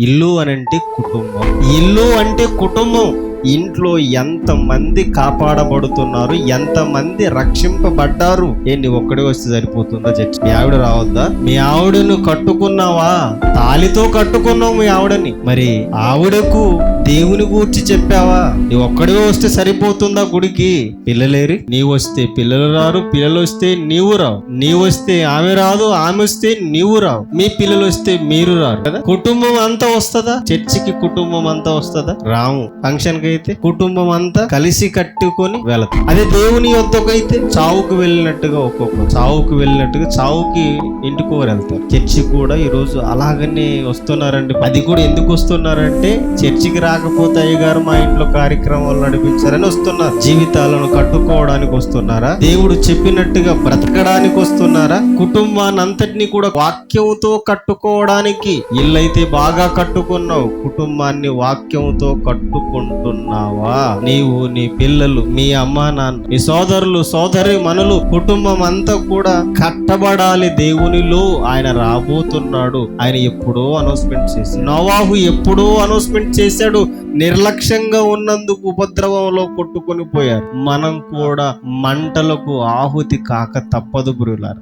ఇల్లు అని అంటే కుటుంబం. ఇల్లు అంటే కుటుంబం. ఇంట్లో ఎంత మంది కాపాడబడుతున్నారు ఎంత మంది రక్షింపబడ్డారు ఏంటి ఒక్కడే వస్తే సరిపోతుందా చర్చి మీ ఆవిడ రావద్దా? మీ ఆవిడను కట్టుకున్నావా? తాలితో కట్టుకున్నావు మీ ఆవిడని. మరి ఆవిడకు దేవుని గూర్చి చెప్పావా? నీ ఒక్కడే వస్తే సరిపోతుందా గుడికి? పిల్లలేరి. నీవు వస్తే పిల్లలు రారు పిల్లలు వస్తే నీవు రావు. నీవు వస్తే ఆమె రాదు ఆమె వస్తే నీవు రావు. మీ పిల్లలు వస్తే మీరు రారు. కదా? కుటుంబం అంతా వస్తుందా? చర్చికి కుటుంబం అంతా వస్తుందా? రాము. ఫంక్షన్కి అయితే కుటుంబం అంతా కలిసి కట్టుకొని వెళతాం. అదే దేవుని యొద్దకైతే చావుకు వెళ్ళినట్టుగా ఒక్కొక్క చావుకు వెళ్ళినట్టుగా చావుకి ఇంటికి వెళ్తారు? చర్చి కూడా ఈ రోజు అలాగనే వస్తున్నారండి. అది కూడా ఎందుకు వస్తున్నారంటే చర్చికి రాకపోతే అయ్యగారు మా ఇంట్లో కార్యక్రమాలు నడిపించారని వస్తున్నారు. జీవితాలను కట్టుకోవడానికి వస్తున్నారా? దేవుడు చెప్పినట్టుగా బ్రతకడానికి వస్తున్నారా? కుటుంబాన్ని అంతటిని కూడా వాక్యంతో కట్టుకోవడానికి ఇల్లైతే బాగా కట్టుకున్నావు కుటుంబాన్ని వాక్యంతో కట్టుకుంటున్నావా? నీవు నీ పిల్లలు మీ అమ్మ నాన్న నీ సోదరులు సోదరి మనులు కుటుంబం అంతా కూడా కట్టబడాలి దేవునిలో. ఆయన రాబోతున్నాడు. ఆయన ఎప్పుడో అనౌన్స్మెంట్ చేసి నవాహు ఎప్పుడో అనౌన్స్మెంట్ చేశాడు. నిర్లక్ష్యంగా ఉన్నందుకు ఉపద్రవంలో కొట్టుకొని పోయారు మనం కూడా మంటలకు ఆహుతి కాక తప్పదు గురులారు.